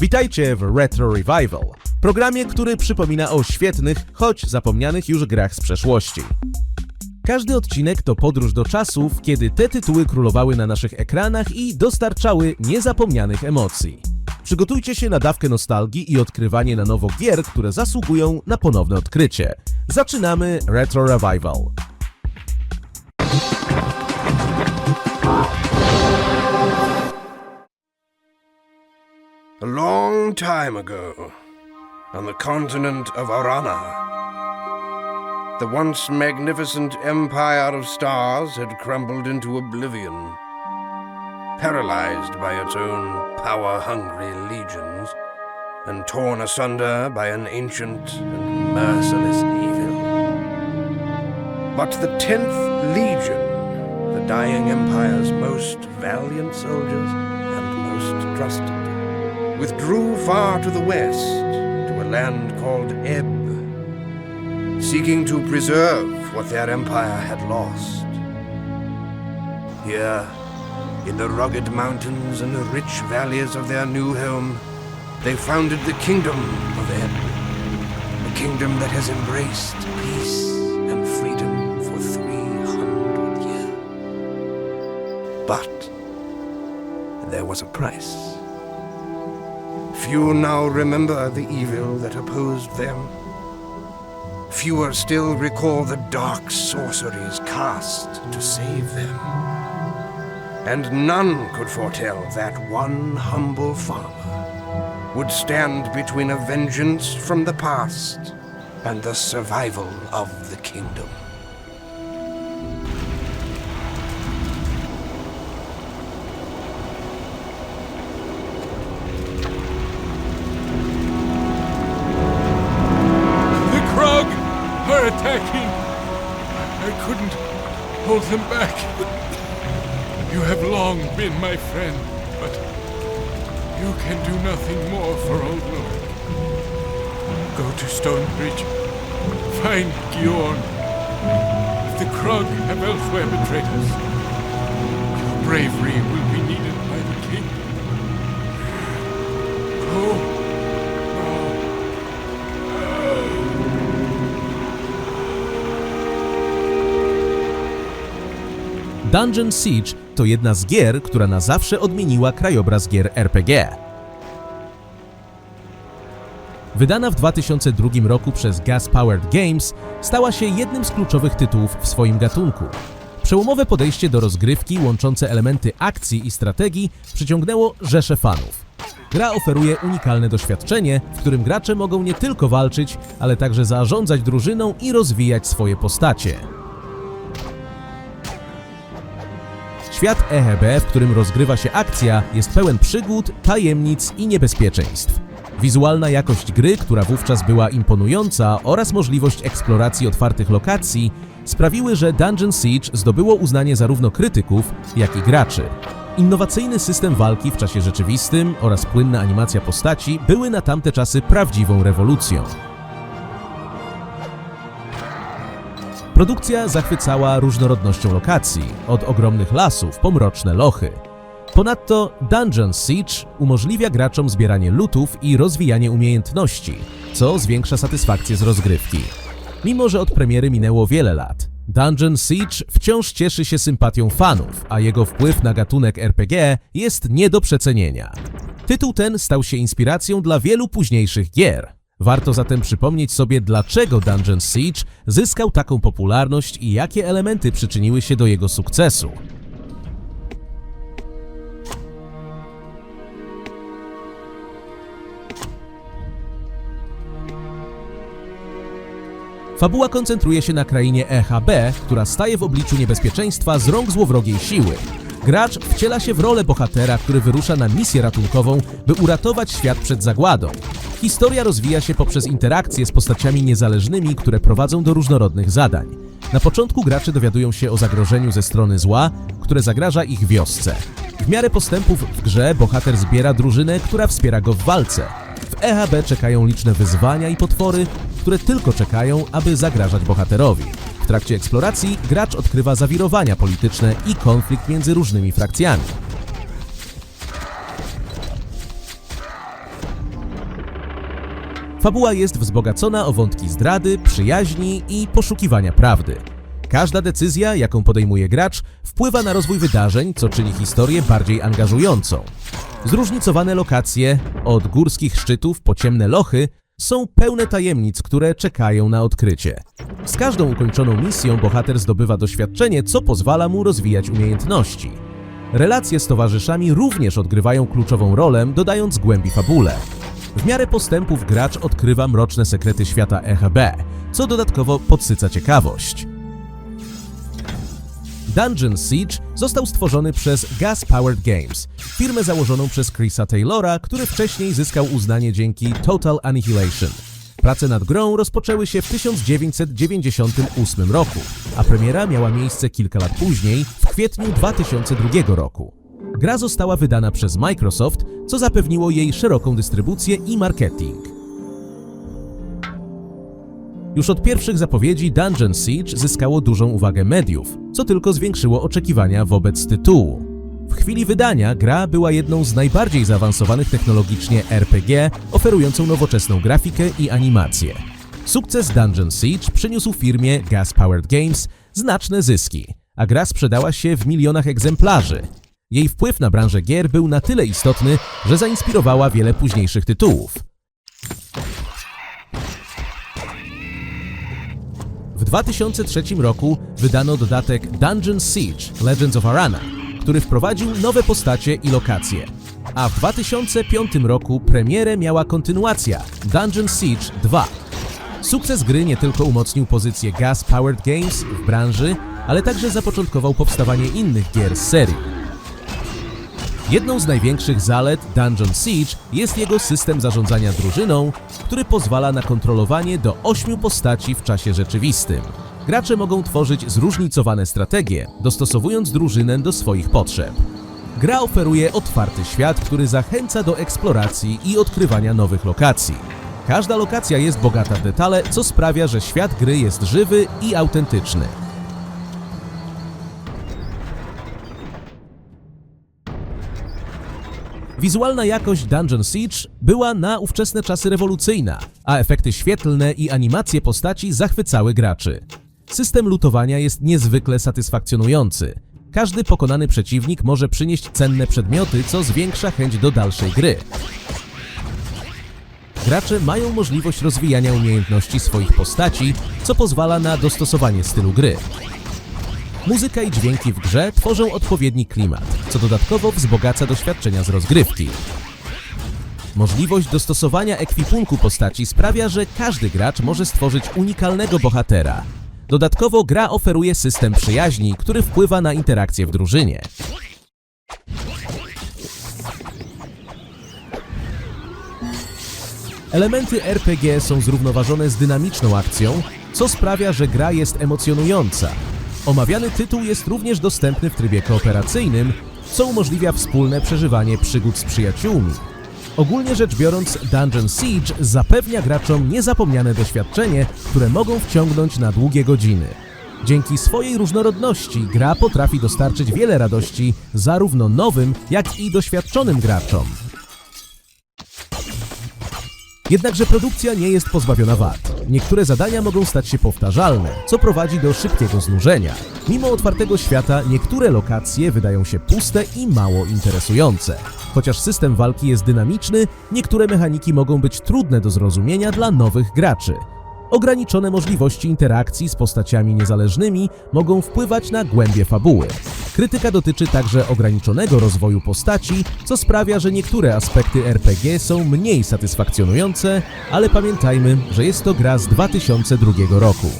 Witajcie w Retro Revival, programie, który przypomina o świetnych, choć zapomnianych już grach z przeszłości. Każdy odcinek to podróż do czasów, kiedy te tytuły królowały na naszych ekranach i dostarczały niezapomnianych emocji. Przygotujcie się na dawkę nostalgii i odkrywanie na nowo gier, które zasługują na ponowne odkrycie. Zaczynamy Retro Revival. A long time ago, on the continent of Orana, the once magnificent empire of stars had crumbled into oblivion. Paralyzed by its own power hungry legions, and torn asunder by an ancient and merciless evil. But the tenth legion, the dying empire's most valiant soldiers and most trusted, withdrew far to the west to a land called Ebb, seeking to preserve what their empire had lost. Here, in the rugged mountains and the rich valleys of their new home, they founded the Kingdom of Ebb, a kingdom that has embraced peace and freedom for 300 years. But there was a price. Few now remember the evil that opposed them. Fewer still recall the dark sorceries cast to save them. And none could foretell that one humble farmer would stand between a vengeance from the past and the survival of the kingdom. Attacking. I couldn't hold them back. You have long been my friend, but you can do nothing more for Old Lord. Go to Stonebridge. Find Giorn. If the Krog have elsewhere betrayed us, your bravery will be needed by the king. Go. Dungeon Siege to jedna z gier, która na zawsze odmieniła krajobraz gier RPG. Wydana w 2002 roku przez Gas Powered Games, stała się jednym z kluczowych tytułów w swoim gatunku. Przełomowe podejście do rozgrywki łączące elementy akcji i strategii przyciągnęło rzesze fanów. Gra oferuje unikalne doświadczenie, w którym gracze mogą nie tylko walczyć, ale także zarządzać drużyną i rozwijać swoje postacie. Świat EHB, w którym rozgrywa się akcja, jest pełen przygód, tajemnic i niebezpieczeństw. Wizualna jakość gry, która wówczas była imponująca, oraz możliwość eksploracji otwartych lokacji sprawiły, że Dungeon Siege zdobyło uznanie zarówno krytyków, jak i graczy. Innowacyjny system walki w czasie rzeczywistym oraz płynna animacja postaci były na tamte czasy prawdziwą rewolucją. Produkcja zachwycała różnorodnością lokacji, od ogromnych lasów po mroczne lochy. Ponadto Dungeon Siege umożliwia graczom zbieranie lootów i rozwijanie umiejętności, co zwiększa satysfakcję z rozgrywki. Mimo, że od premiery minęło wiele lat, Dungeon Siege wciąż cieszy się sympatią fanów, a jego wpływ na gatunek RPG jest nie do przecenienia. Tytuł ten stał się inspiracją dla wielu późniejszych gier. Warto zatem przypomnieć sobie, dlaczego Dungeon Siege zyskał taką popularność i jakie elementy przyczyniły się do jego sukcesu. Fabuła koncentruje się na krainie EHB, która staje w obliczu niebezpieczeństwa z rąk złowrogiej siły. Gracz wciela się w rolę bohatera, który wyrusza na misję ratunkową, by uratować świat przed zagładą. Historia rozwija się poprzez interakcje z postaciami niezależnymi, które prowadzą do różnorodnych zadań. Na początku gracze dowiadują się o zagrożeniu ze strony zła, które zagraża ich wiosce. W miarę postępów w grze bohater zbiera drużynę, która wspiera go w walce. W EHB czekają liczne wyzwania i potwory, które tylko czekają, aby zagrażać bohaterowi. W trakcie eksploracji gracz odkrywa zawirowania polityczne i konflikt między różnymi frakcjami. Fabuła jest wzbogacona o wątki zdrady, przyjaźni i poszukiwania prawdy. Każda decyzja, jaką podejmuje gracz, wpływa na rozwój wydarzeń, co czyni historię bardziej angażującą. Zróżnicowane lokacje, od górskich szczytów po ciemne lochy, są pełne tajemnic, które czekają na odkrycie. Z każdą ukończoną misją bohater zdobywa doświadczenie, co pozwala mu rozwijać umiejętności. Relacje z towarzyszami również odgrywają kluczową rolę, dodając głębi fabule. W miarę postępów gracz odkrywa mroczne sekrety świata EHB, co dodatkowo podsyca ciekawość. Dungeon Siege został stworzony przez Gas Powered Games, firmę założoną przez Chrisa Taylora, który wcześniej zyskał uznanie dzięki Total Annihilation. Prace nad grą rozpoczęły się w 1998 roku, a premiera miała miejsce kilka lat później, w kwietniu 2002 roku. Gra została wydana przez Microsoft, co zapewniło jej szeroką dystrybucję i marketing. Już od pierwszych zapowiedzi Dungeon Siege zyskało dużą uwagę mediów, co tylko zwiększyło oczekiwania wobec tytułu. W chwili wydania gra była jedną z najbardziej zaawansowanych technologicznie RPG, oferującą nowoczesną grafikę i animację. Sukces Dungeon Siege przyniósł firmie Gas Powered Games znaczne zyski, a gra sprzedała się w milionach egzemplarzy. Jej wpływ na branżę gier był na tyle istotny, że zainspirowała wiele późniejszych tytułów. W 2003 roku wydano dodatek Dungeon Siege Legends of Arana, który wprowadził nowe postacie i lokacje. A w 2005 roku premierę miała kontynuacja Dungeon Siege 2. Sukces gry nie tylko umocnił pozycję Gas Powered Games w branży, ale także zapoczątkował powstawanie innych gier z serii. Jedną z największych zalet Dungeon Siege jest jego system zarządzania drużyną, który pozwala na kontrolowanie do 8 postaci w czasie rzeczywistym. Gracze mogą tworzyć zróżnicowane strategie, dostosowując drużynę do swoich potrzeb. Gra oferuje otwarty świat, który zachęca do eksploracji i odkrywania nowych lokacji. Każda lokacja jest bogata w detale, co sprawia, że świat gry jest żywy i autentyczny. Wizualna jakość Dungeon Siege była na ówczesne czasy rewolucyjna, a efekty świetlne i animacje postaci zachwycały graczy. System lutowania jest niezwykle satysfakcjonujący. Każdy pokonany przeciwnik może przynieść cenne przedmioty, co zwiększa chęć do dalszej gry. Gracze mają możliwość rozwijania umiejętności swoich postaci, co pozwala na dostosowanie stylu gry. Muzyka i dźwięki w grze tworzą odpowiedni klimat, co dodatkowo wzbogaca doświadczenia z rozgrywki. Możliwość dostosowania ekwipunku postaci sprawia, że każdy gracz może stworzyć unikalnego bohatera. Dodatkowo gra oferuje system przyjaźni, który wpływa na interakcje w drużynie. Elementy RPG są zrównoważone z dynamiczną akcją, co sprawia, że gra jest emocjonująca. Omawiany tytuł jest również dostępny w trybie kooperacyjnym, co umożliwia wspólne przeżywanie przygód z przyjaciółmi. Ogólnie rzecz biorąc, Dungeon Siege zapewnia graczom niezapomniane doświadczenie, które mogą wciągnąć na długie godziny. Dzięki swojej różnorodności gra potrafi dostarczyć wiele radości zarówno nowym, jak i doświadczonym graczom. Jednakże produkcja nie jest pozbawiona wad. Niektóre zadania mogą stać się powtarzalne, co prowadzi do szybkiego znużenia. Mimo otwartego świata, niektóre lokacje wydają się puste i mało interesujące. Chociaż system walki jest dynamiczny, niektóre mechaniki mogą być trudne do zrozumienia dla nowych graczy. Ograniczone możliwości interakcji z postaciami niezależnymi mogą wpływać na głębie fabuły. Krytyka dotyczy także ograniczonego rozwoju postaci, co sprawia, że niektóre aspekty RPG są mniej satysfakcjonujące, ale pamiętajmy, że jest to gra z 2002 roku.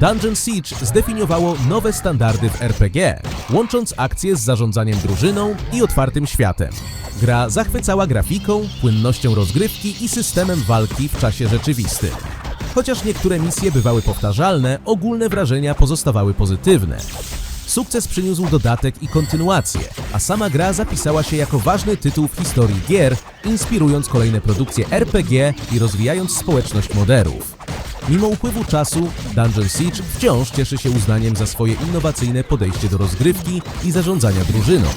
Dungeon Siege zdefiniowało nowe standardy w RPG, łącząc akcje z zarządzaniem drużyną i otwartym światem. Gra zachwycała grafiką, płynnością rozgrywki i systemem walki w czasie rzeczywistym. Chociaż niektóre misje bywały powtarzalne, ogólne wrażenia pozostawały pozytywne. Sukces przyniósł dodatek i kontynuację, a sama gra zapisała się jako ważny tytuł w historii gier, inspirując kolejne produkcje RPG i rozwijając społeczność moderów. Mimo upływu czasu, Dungeon Siege wciąż cieszy się uznaniem za swoje innowacyjne podejście do rozgrywki i zarządzania drużyną.